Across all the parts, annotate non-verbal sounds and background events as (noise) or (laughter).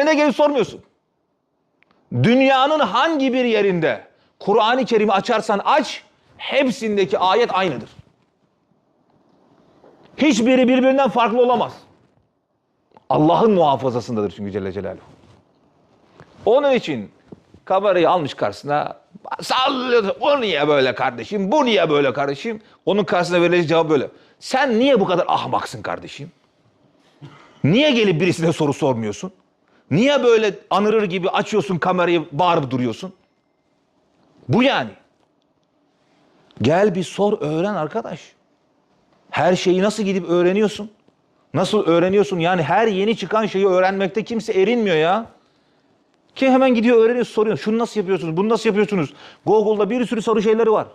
Birine gelip sormuyorsun. Dünyanın hangi bir yerinde Kur'an-ı Kerim'i açarsan aç, hepsindeki ayet aynıdır. Hiçbiri birbirinden farklı olamaz. Allah'ın muhafazasındadır çünkü Celle Celaluhu. Onun için kamerayı almış karşısına sallıyor. O niye böyle kardeşim? Bu niye böyle kardeşim? Onun karşısına verilecek cevap böyle. Sen niye bu kadar ahmaksın kardeşim? Niye gelip birisine soru sormuyorsun? Niye böyle anırır gibi açıyorsun kamerayı bağırıp duruyorsun? Bu yani. Gel bir sor öğren arkadaş. Her şeyi nasıl gidip öğreniyorsun? Nasıl öğreniyorsun? Yani her yeni çıkan şeyi öğrenmekte kimse erinmiyor ya. Ki hemen gidiyor öğreniyor soruyor. Şunu nasıl yapıyorsunuz? Bunu nasıl yapıyorsunuz? Google'da bir sürü soru şeyleri var.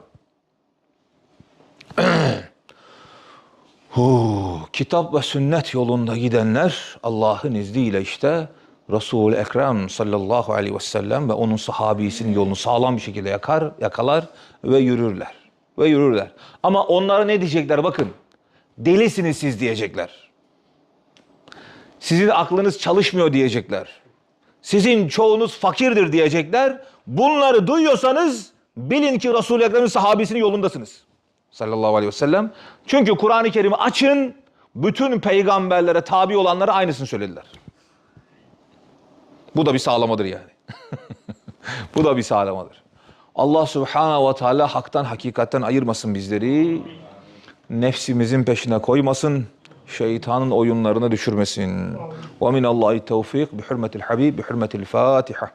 (clears throat) Huu, kitap ve sünnet yolunda gidenler Allah'ın izniyle işte Resul-i Ekrem sallallahu aleyhi ve sellem ve onun sahabisinin yolunu sağlam bir şekilde yakar, yakalar ve yürürler. Ve yürürler. Ama onlara ne diyecekler bakın. Delisiniz siz diyecekler. Sizin aklınız çalışmıyor diyecekler. Sizin çoğunuz fakirdir diyecekler. Bunları duyuyorsanız bilin ki Resul-i Ekrem'in sahabisinin yolundasınız. Sallallahu aleyhi ve sellem. Çünkü Kur'an-ı Kerim'i açın, bütün peygamberlere tabi olanlara aynısını söylediler. Bu da bir sağlamadır yani. (laughs) Bu da bir sağlamadır. Allah subhanahu ve teala haktan hakikatten ayırmasın bizleri. Nefsimizin peşine koymasın. Şeytanın oyunlarına düşürmesin. Ve minallahi tevfik bi hürmetil habib bi hürmetil fatiha.